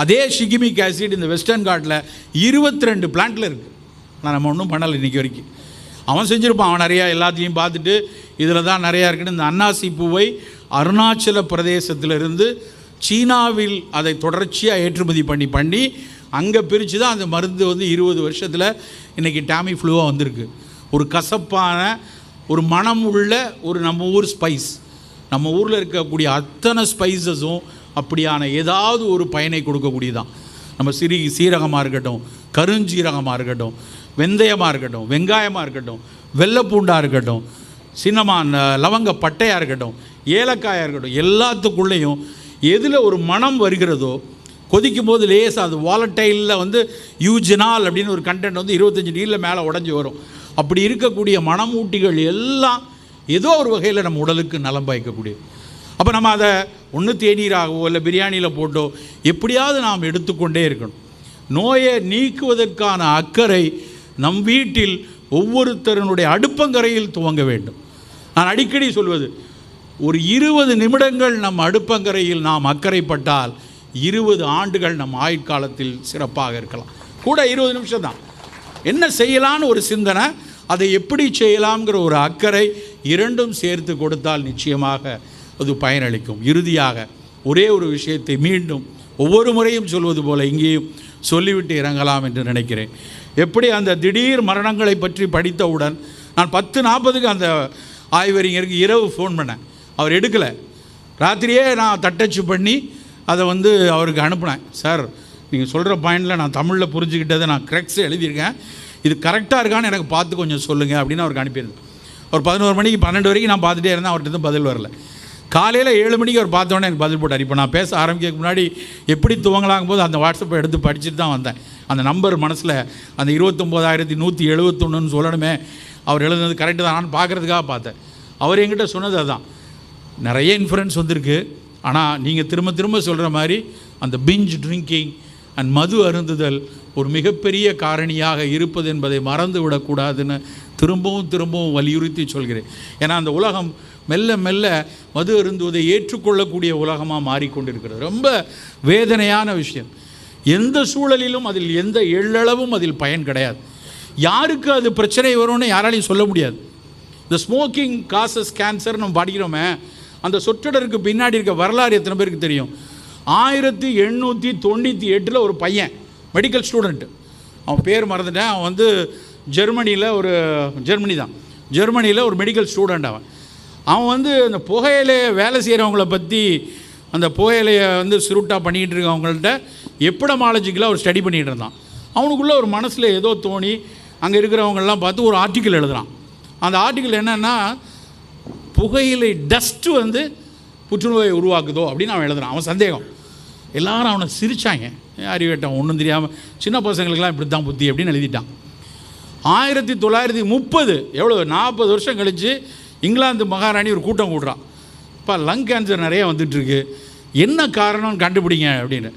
Speaker 1: அதே ஷிகிமிக் ஆசிட் இந்த வெஸ்டர்ன் காட்டில் இருபத்தி ரெண்டு பிளான்ட்டில் இருக்குது ஆனால் நம்ம ஒன்றும் பண்ணலை இன்றைக்கி வரைக்கும். அவன் செஞ்சுருப்பான். அவன் நிறையா எல்லாத்தையும் பார்த்துட்டு இதில் தான் நிறையா இருக்குன்னு இந்த அன்னாசி பூவை அருணாச்சல பிரதேசத்திலிருந்து சீனாவில் அதை தொடர்ச்சியாக ஏற்றுமதி பண்ணி பண்ணி அங்கே பிரித்து தான் அந்த மருந்து வந்து இருபது வருஷத்தில் இன்றைக்கி டாமி ஃப்ளூவாக வந்திருக்கு. ஒரு கசப்பான ஒரு மனம் உள்ள ஒரு நம்ம ஊர் ஸ்பைஸ் நம்ம ஊரில் இருக்கக்கூடிய அத்தனை ஸ்பைசஸும் அப்படியான ஏதாவது ஒரு பயனை கொடுக்கக்கூடியதான் நம்ம சிறி சீரகமாக இருக்கட்டும் கருஞ்சீரகமாக இருக்கட்டும் வெந்தயமாக இருக்கட்டும் வெங்காயமாக இருக்கட்டும் வெள்ளைப்பூண்டாக இருக்கட்டும் சின்னமான் லவங்க பட்டையாக இருக்கட்டும் ஏலக்காயாக இருக்கட்டும் எல்லாத்துக்குள்ளேயும் எதில் ஒரு மனம் வருகிறதோ கொதிக்கும் போது லேசாக அது வாலட்டைலில் வந்து யூஜினால் அப்படின்னு ஒரு கண்டென்ட் வந்து இருபத்தஞ்சி நீரில் மேலே உடஞ்சி வரும். அப்படி இருக்கக்கூடிய மனமூட்டிகள் எல்லாம் ஏதோ ஒரு வகையில் நம்ம உடலுக்கு நலம் பாய்க்கக்கூடிய. அப்போ நம்ம அதை ஒன்று தேநீராகவோ இல்லை பிரியாணியில் போட்டோ எப்படியாவது நாம் எடுத்துக்கொண்டே இருக்கணும். நோயை நீக்குவதற்கான அக்கறை நம் வீட்டில் ஒவ்வொருத்தருனுடைய அடுப்பங்கரையில் துவங்க வேண்டும். நான் அடிக்கடி சொல்வது ஒரு இருபது நிமிடங்கள் நம் அடுப்பங்கரையில் நாம் அக்கறைப்பட்டால் இருபது ஆண்டுகள் நம் ஆயுட்காலத்தில் சிறப்பாக இருக்கலாம். கூட இருபது நிமிஷம் தான். என்ன செய்யலான்னு ஒரு சிந்தனை அதை எப்படி செய்யலாம்ங்கிற ஒரு அக்கறை இரண்டும் சேர்த்து கொடுத்தால் நிச்சயமாக அது பயனளிக்கும். இறுதியாக ஒரே ஒரு விஷயத்தை மீண்டும் ஒவ்வொரு முறையும் சொல்வது போல இங்கேயும் சொல்லிவிட்டு இறங்கலாம் என்று நினைக்கிறேன். எப்படி அந்த திடீர் மரணங்களை பற்றி படித்தவுடன் நான் பத்து நாற்பதுக்கு அந்த ஆய்வறிஞருக்கு இரவு ஃபோன் பண்ணேன். அவர் எடுக்கலை. ராத்திரியே நான் தட்டச்சு பண்ணி அதை வந்து அவருக்கு அனுப்பினேன். சார் நீங்கள் சொல்கிற பாயிண்டில் நான் தமிழில் புரிஞ்சுக்கிட்டதை நான் கரெக்ட்ஸு எழுதியிருக்கேன். இது கரெக்டாக இருக்கான்னு எனக்கு பார்த்து கொஞ்சம் சொல்லுங்கள் அப்படின்னு அவருக்கு அனுப்பியிருந்தேன். ஒரு பதினோரு மணிக்கு பன்னெண்டு வரைக்கும் நான் பார்த்துட்டே இருந்தேன். அவர்கிட்ட இருந்து பதில் வரல. காலையில் ஏழு மணிக்கு அவர் பார்த்தோன்னே எனக்கு பதில் போட்டார். இப்போ நான் பேச ஆரம்பிக்கிறதுக்கு முன்னாடி எப்படி துவங்கலாகும் போது அந்த வாட்ஸ்அப்பை எடுத்து படிச்சுட்டு தான் வந்தேன். அந்த நம்பர் மனசில் அந்த இருபத்தொம்போதாயிரத்தி நூற்றி எழுபத்தொன்னுன்னு சொல்லணுமே. அவர் எழுதுனது கரெக்டு தானான்னு பார்க்குறதுக்காக பார்த்தேன். அவர் என்கிட்ட சொன்னது அதுதான் நிறைய இன்ஃப்ளூயன்ஸ் வந்திருக்கு. ஆனால் நீங்கள் திரும்ப திரும்ப சொல்கிற மாதிரி அந்த பிஞ்ச் ட்ரிங்கிங் அண்ட் மது அருந்துதல் ஒரு மிகப்பெரிய காரணியாக இருப்பது என்பதை மறந்து விடக்கூடாதுன்னு திரும்பவும் திரும்பவும் வலியுறுத்தி சொல்கிறேன். ஏன்னா அந்த உலகம் மெல்ல மெல்ல மது அருந்துவதை ஏற்றுக்கொள்ளக்கூடிய உலகமாக மாறிக்கொண்டிருக்கிறது. ரொம்ப வேதனையான விஷயம். எந்த சூழலிலும் அதில் எந்த எள்ளளவும் அதில் பயன் கிடையாது. யாருக்கு அது பிரச்சனை வரும்னு யாராலையும் சொல்ல முடியாது. இந்த ஸ்மோக்கிங் காசஸ் கேன்சர் நம்ம படிக்கிறோமே அந்த சொற்றொடருக்கு பின்னாடி இருக்க வரலாறு எத்தனை பேருக்கு தெரியும்? ஆயிரத்தி எண்ணூற்றி தொண்ணூற்றி எட்டில் ஒரு பையன் மெடிக்கல் ஸ்டூடெண்ட்டு அவன் பேர் மறந்துட்டேன். அவன் வந்து ஜெர்மனியில் ஒரு ஜெர்மனி தான். ஜெர்மனியில் ஒரு மெடிக்கல் ஸ்டூடெண்ட் அவன். அவன் வந்து அந்த புகையிலையை வேலை செய்கிறவங்கள பற்றி அந்த புகையிலையை வந்து சுருட்டாக பண்ணிக்கிட்டு இருக்கவங்கள்ட்ட எப்படமாலஜிக்கலாக ஒரு ஸ்டடி பண்ணிகிட்டு இருந்தான். அவனுக்குள்ளே ஒரு மனசில் ஏதோ தோணி அங்கே இருக்கிறவங்கெல்லாம் பார்த்து ஒரு ஆர்டிக்கிள் எழுதுறான். அந்த ஆர்டிக்கிள் என்னென்னா புகையிலை டஸ்ட்டு வந்து புற்றுநோயை உருவாக்குதோ? அப்படின்னு அவன் எழுதுறான். அவன் சந்தேகம். எல்லாரும் அவனை சிரிச்சாங்க. அறிவேட்டான் ஒன்றும் தெரியாமல் சின்ன பசங்களுக்கெல்லாம் இப்படி தான் புத்தி அப்படின்னு எழுதிட்டான். ஆயிரத்தி தொள்ளாயிரத்தி முப்பது எவ்வளோ நாற்பது வருஷம் கழித்து இங்கிலாந்து மகாராணி ஒரு கூட்டம் கூடுறான். இப்போ லங் கேன்சர் நிறைய வந்துட்டுருக்கு. என்ன காரணம்னு கண்டுபிடிங்க அப்படின்னு.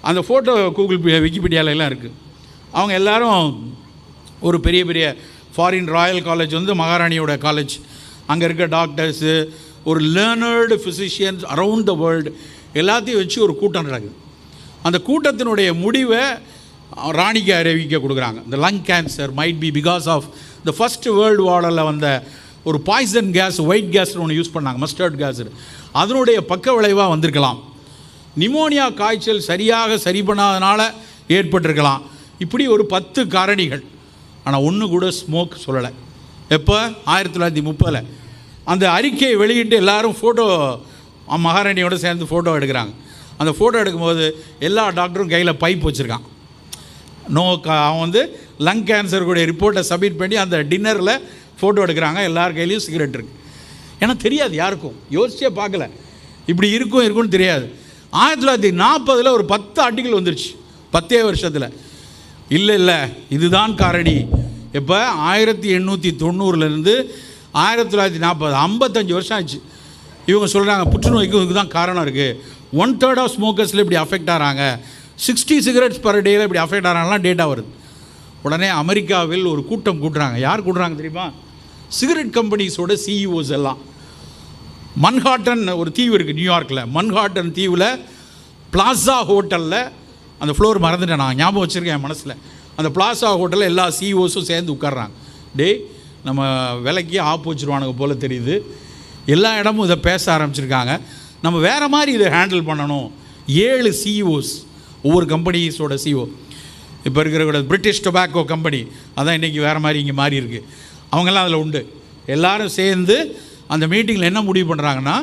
Speaker 1: அந்த ஃபோட்டோ கூகுள் விக்கிபீடியால எல்லாம் இருக்குது அவங்க எல்லாரும் ஒரு பெரிய பெரிய ஃபாரின் ராயல் காலேஜ் வந்து மகாராணியோட காலேஜ் அங்கே இருக்க டாக்டர்ஸு ஒரு learned physicians around the world எல்லாத்தையும் வச்சு ஒரு கூட்டம் நடக்குது. அந்த கூட்டத்தினுடைய முடிவை ராணிக்கு அறிவிக்க கொடுக்குறாங்க. இந்த lung cancer might be because of the first world வாரில் வந்த ஒரு பாய்சன் கேஸ் ஒயிட் கேஸ்னு ஒன்று யூஸ் பண்ணாங்க மஸ்டர்ட் கேஸ் அதனுடைய பக்க விளைவாக வந்திருக்கலாம். நிமோனியா காய்ச்சல் சரியாக சரி பண்ணாதனால ஏற்பட்டிருக்கலாம். இப்படி ஒரு பத்து காரணிகள். ஆனால் ஒன்று கூட ஸ்மோக் சொல்லலை. எப்போ? ஆயிரத்தி தொள்ளாயிரத்தி முப்பதில். அந்த அறிக்கையை வெளியிட்டு எல்லாரும் ஃபோட்டோ மகாராணியோடு சேர்ந்து ஃபோட்டோ எடுக்கிறாங்க. அந்த ஃபோட்டோ எடுக்கும்போது எல்லா டாக்டரும் கையில் பைப் வச்சுருக்கான். நோ அவன் வந்து லங் கேன்சருடைய ரிப்போர்ட்டை சப்மிட் பண்ணி அந்த டின்னரில் ஃபோட்டோ எடுக்கிறாங்க. எல்லார் கையிலையும் சிகரெட் இருக்கு. ஏன்னா தெரியாது யாருக்கும். யோசிச்சே பார்க்கல. இப்படி இருக்கும் இருக்கும்னு தெரியாது. ஆயிரத்தி தொள்ளாயிரத்தி நாற்பதில் ஒரு பத்து ஆர்டிக்கல் வந்துருச்சு. பத்தே வருஷத்தில். இல்லை இல்லை. இதுதான் காரணி. இப்போ ஆயிரத்தி எண்ணூற்றி தொண்ணூறுலேருந்து ஆயிரத்தி தொள்ளாயிரத்தி நாற்பது ஐம்பத்தஞ்சு வருஷம் ஆச்சு. இவங்க சொல்கிறாங்க புற்றுநோய்க்கு இதுக்கு தான் காரணம் இருக்குது ஒன் தேர்ட் ஆஃப் ஸ்மோக்கர்ஸில் இப்படி அஃபெக்ட் ஆகிறாங்க சிக்ஸ்டி சிகரெட்ஸ் பர் டேயில் இப்படி அஃபெக்ட் ஆகிறாங்கலாம் டேட்டா வருது. உடனே அமெரிக்காவில் ஒரு கூட்டம் கூட்டுறாங்க. யார் கூட்டுறாங்க தெரியுமா? சிகரெட் கம்பெனிஸோட சிஇஓஸ் எல்லாம். மன்ஹாட்டன் ஒரு தீவு இருக்குது நியூயார்க்கில் மன்ஹாட்டன் தீவில் பிளாசா ஹோட்டலில் அந்த ஃப்ளோர் மறந்துட்டேன் நான். ஞாபகம் வச்சுருக்கேன் என் மனசில். அந்த பிளாசா ஹோட்டலில் எல்லா சிஇஓஸும் சேர்ந்து உட்கார்றாங்க. டேய் நம்ம விலைக்கு ஆப் வச்சுருவானுங்க போல் தெரியுது. எல்லா இடமும் இதை பேச ஆரம்பிச்சிருக்காங்க. நம்ம வேறு மாதிரி இதை ஹேண்டில் பண்ணணும். ஏழு சிஇஓஸ் ஒவ்வொரு கம்பெனிஸோட சிஇஓ இப்போ இருக்கிற கூட பிரிட்டிஷ் டொபாக்கோ கம்பெனி அதான் இன்றைக்கி வேறு மாதிரி இங்கே மாறி இருக்குது அவங்கெல்லாம் அதில் உண்டு. எல்லோரும் சேர்ந்து அந்த மீட்டிங்கில் என்ன முடிவு பண்ணுறாங்கன்னா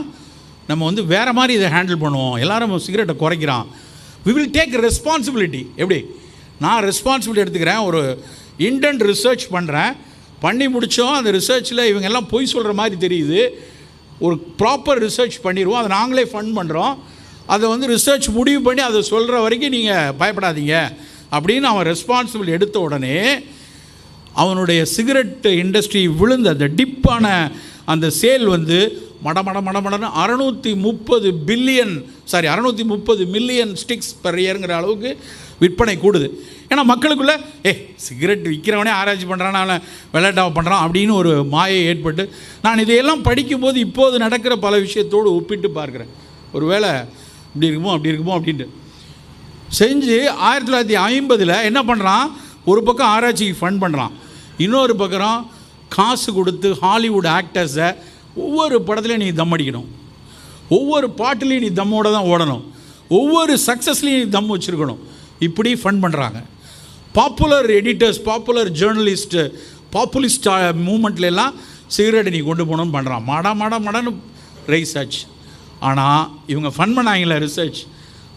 Speaker 1: நம்ம வந்து வேறு மாதிரி இதை ஹேண்டில் பண்ணுவோம். எல்லாரும் சிகரெட்டை குறைக்கிறான். வி வில் டேக் ரெஸ்பான்சிபிலிட்டி எப்படி? நான் ரெஸ்பான்சிபிலிட்டி எடுத்துக்கிறேன். ஒரு இன்டென்ட் ரிசர்ச் பண்ணுறேன் பண்ணி முடித்தோம் அந்த ரிசர்ச்சில் இவங்க எல்லாம் பொய் சொல்கிற மாதிரி தெரியுது. ஒரு ப்ராப்பர் ரிசர்ச் பண்ணிடுவோம். அதை நாங்களே ஃபண்ட் பண்ணுறோம் அதை வந்து ரிசர்ச் முடிவு பண்ணி அதை சொல்கிற வரைக்கும் நீங்கள் பயப்படாதீங்க. அப்படின்னு அவன் ரெஸ்பான்சிபிள் எடுத்த உடனே அவனுடைய சிகரெட் இண்டஸ்ட்ரி விழுந்த அந்த டிப்பான அந்த சேல் வந்து மடமட மடமடன்னு அறநூற்றி முப்பது பில்லியன் சாரி அறநூற்றி முப்பது மில்லியன் ஸ்டிக்ஸ் பெர் இயருங்கிற அளவுக்கு விற்பனை கூடுது. ஏன்னா மக்களுக்குள்ளே ஏ சிகரெட் விற்கிறவனே ஆராய்ச்சி பண்ணுறான் அவன் விளையாட்டாக பண்ணுறான் அப்படின்னு ஒரு மாயை ஏற்பட்டு நான் இதையெல்லாம் படிக்கும்போது இப்போது நடக்கிற பல விஷயத்தோடு ஒப்பிட்டு பார்க்குறேன். ஒருவேளை இப்படி இருக்குமோ அப்படி இருக்குமோ அப்படின்ட்டு. செஞ்சு ஆயிரத்தி தொள்ளாயிரத்தி ஐம்பதில் என்ன பண்ணுறான் ஒரு பக்கம் ஆராய்ச்சிக்கு ஃபண்ட் பண்ணுறான் இன்னொரு பக்கம் காசு கொடுத்து ஹாலிவுட் ஆக்டர்ஸை ஒவ்வொரு படத்துலையும் நீ தம் அடிக்கணும். ஒவ்வொரு பாட்டுலேயும் நீ தம்மோட தான் ஓடணும். ஒவ்வொரு சக்ஸஸ்லேயும் நீ தம் வச்சுருக்கணும். இப்படி ஃபண்ட் பண்ணுறாங்க popular editors popular journalist populist மூமெண்ட்லாம் cigarette நீ கொண்டு போகணும்னு பண்ணுறான் மடா மட மடன்னு ரைஸ் ஆச்சு. ஆனால் இவங்க ஃபண்ட் பண்ணாங்களே ரிசர்ச்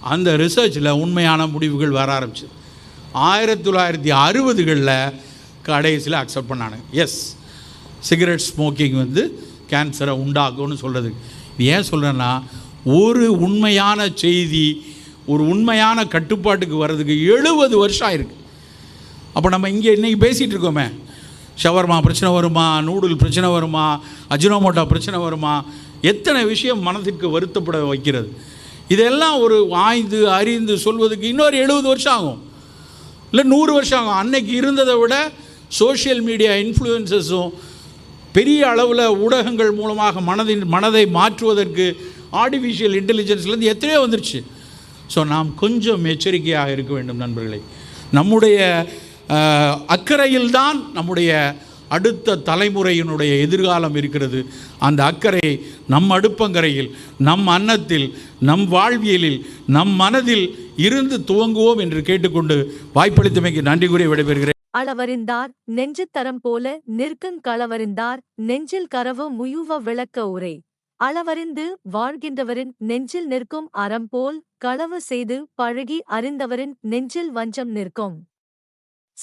Speaker 1: அந்த ரிசர்ச்சில் உண்மையான முடிவுகள் வர ஆரம்பிச்சு. ஆயிரத்தி தொள்ளாயிரத்தி அறுபதுகளில் கடைசியில் அக்செப்ட் பண்ணானுங்க. எஸ் சிகரெட் ஸ்மோக்கிங் வந்து கேன்சரை உண்டாகும்னு சொல்கிறது இது ஏன் சொல்கிறேன்னா ஒரு உண்மையான செய்தி ஒரு உண்மையான கட்டுப்பாட்டுக்கு வர்றதுக்கு எழுபது வருஷம் ஆயிருக்கு. அப்போ நம்ம இங்கே இன்றைக்கி பேசிகிட்டு இருக்கோமே. ஷவர்மா பிரச்சனை வருமா நூடுல் பிரச்சனை வருமா அஜினோமோட்டா பிரச்சனை வருமா எத்தனை விஷயம் மனதிற்கு வருத்தப்பட வைக்கிறது. இதெல்லாம் ஒரு ஆய்ந்து அறிந்து சொல்வதுக்கு இன்னொரு எழுபது வருஷம் ஆகும். இல்லை நூறு வருஷம் ஆகும். அன்னைக்கு இருந்ததை விட சோஷியல் மீடியா இன்ஃப்ளூயன்சஸும் பெரிய அளவில் ஊடகங்கள் மூலமாக மனதின் மனதை மாற்றுவதற்கு ஆர்டிஃபிஷியல் இன்டெலிஜென்ஸ்லேருந்து எத்தனையோ வந்துருச்சு. ஸோ நாம் கொஞ்சம் எச்சரிக்கையாக இருக்க வேண்டும் நண்பர்களே. நம்முடைய அக்கறையில்தான் நம்முடைய அடுத்த தலைமுறையினுடைய எதிர்காலம் இருக்கிறது. அந்த அக்கறை நம் அடுப்பங்கரையில் நம் அன்னத்தில் நம் வாழ்வியலில் நம் மனதில் இருந்து துவங்குவோம் என்று கேட்டுக்கொண்டு வாய்ப்பளித்தமைக்கு நன்றி கூறி விடைபெறுகிறேன்.
Speaker 2: அளவறிந்தார் நெஞ்சுத் தரம் போல நிற்குங் களவறிந்தார் நெஞ்சில் கரவு முயுவ விளக்க உரை. அளவறிந்து வாழ்கின்றவரின் நெஞ்சில் நிற்கும் அறம் போல் களவு செய்து பழகி அறிந்தவரின் நெஞ்சில் வஞ்சம் நிற்கும்.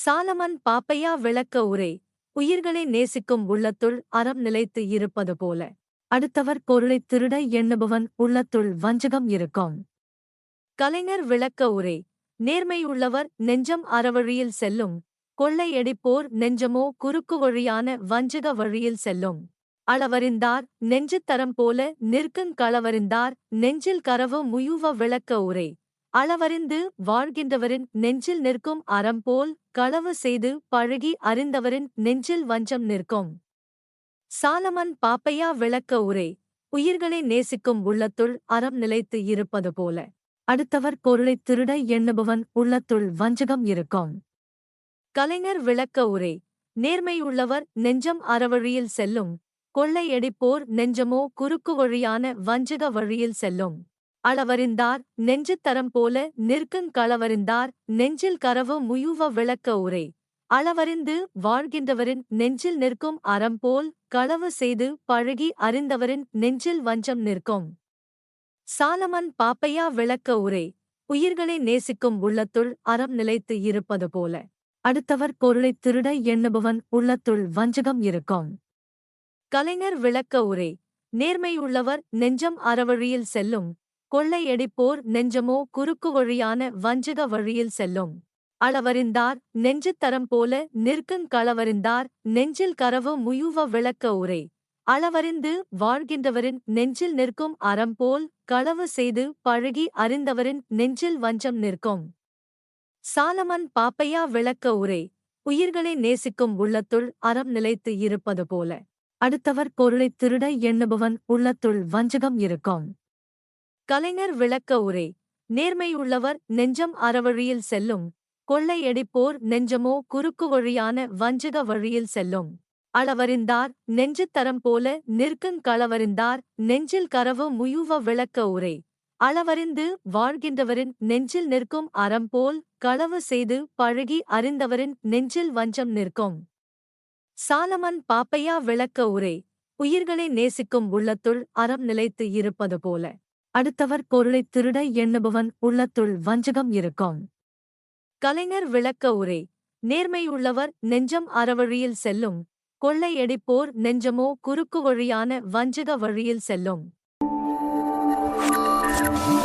Speaker 2: சாலமன் பாப்பையா விளக்க உரை. உயிர்களை நேசிக்கும் உள்ளத்துள் அறம் நிலைத்து இருப்பது போல. அடுத்தவர் பொருளைத் திருட எண்ணுபவன் உள்ளத்துள் வஞ்சகம் இருக்கும். கலைஞர் விளக்க உரை. நேர்மையுள்ளவர் நெஞ்சம் அறவழியில் செல்லும். கொள்ளையடிப்போர் நெஞ்சமோ குறுக்கு வழியான வஞ்சக வழியில் செல்லும். அளவறிந்தார் நெஞ்சுத் தரம் போல நிற்கும் களவறிந்தார் நெஞ்சில் கரவு முயுவ விளக்க உரை. அளவறிந்து வாழ்கின்றவரின் நெஞ்சில் நிற்கும் அறம் போல் களவு செய்து பழகி அறிந்தவரின் நெஞ்சில் வஞ்சம் நிற்கும். சாலமன் பாப்பையா விளக்க உரை. உயிர்களை நேசிக்கும் உள்ளத்துள் அறம் நிலைத்து இருப்பது போல. அடுத்தவர் பொருளைத் திருட எண்ணுபவன் உள்ளத்துள் வஞ்சகம் இருக்கும். கலைஞர் விளக்க உரை. நேர்மையுள்ளவர் நெஞ்சம் அறவழியில் செல்லும். கொள்ளையடிப்போர் நெஞ்சமோ குறுக்கு வழியான வஞ்சக வழியில் செல்லும். அளவறிந்தார் நெஞ்சுத் தரம் போல நிற்கும் களவறிந்தார் நெஞ்சில் கரவு முயுவ விளக்க உரை. அளவறிந்து வாழ்கின்றவரின் நெஞ்சில் நிற்கும் அறம் போல் களவு செய்து பழகி அறிந்தவரின் நெஞ்சில் வஞ்சம் நிற்கும். சாலமன் பாப்பையா விளக்க உரை. உயிர்களை நேசிக்கும் உள்ளத்துள் அறம் நிலைத்து இருப்பது போல. அடுத்தவர் பொருளைத் திருட எண்ணுபவன் உள்ளத்துள் வஞ்சகம் இருக்கும். கலைஞர் விளக்க உரை நேர்மையுள்ளவர் நெஞ்சம் அறவழியில் செல்லும் கொள்ளையடிப்போர் நெஞ்சமோ குறுக்கு வழியான வஞ்சக வழியில் செல்லும். அளவறிந்தார் நெஞ்சுத் தரம் போல நிற்குங் களவறிந்தார் நெஞ்சில் கரவு முயுவ விளக்க உரை. அளவறிந்து வாழ்கின்றவரின் நெஞ்சில் நிற்கும் அறம் போல் களவு செய்து பழகி அறிந்தவரின் நெஞ்சில் வஞ்சம் நிற்கும். சாலமன் பாப்பையா விளக்க உரை உயிர்களை நேசிக்கும் உள்ளத்துள் அறம் நிலைத்து இருப்பது போல. அடுத்தவர் பொருளைத் திருட எண்ணுபவன் உள்ளத்துள் வஞ்சகம் இருக்கும். கலைஞர் விளக்க உரை நேர்மையுள்ளவர் நெஞ்சம் அறவழியில் செல்லும். கொள்ளையடிப்போர் நெஞ்சமோ குறுக்கு வழியான வஞ்சக வழியில் செல்லும். அளவறிந்தார் நெஞ்சுத் தரம் போல நிற்கும் களவறிந்தார் நெஞ்சில் கரவு முயுவ விளக்க உரை. அளவறிந்து வாழ்கின்றவரின் நெஞ்சில் நிற்கும் அறம் போல் களவு செய்து பழகி அறிந்தவரின் நெஞ்சில் வஞ்சம் நிற்கும். சாலமன் பாப்பையா விளக்க உரை உயிர்களை நேசிக்கும் உள்ளத்துள் அறம் நிலைத்து இருப்பது போல. அடுத்தவர் பொருளைத் திருட எண்ணுபவன் உள்ளத்துள் வஞ்சகம் இருக்கும். கலைஞர் விளக்க உரை நேர்மையுள்ளவர் நெஞ்சம் அறவழியில் செல்லும் கொள்ளையடிப்போர் நெஞ்சமோ குறுக்கு வழியான வஞ்சக வழியில் செல்லும். you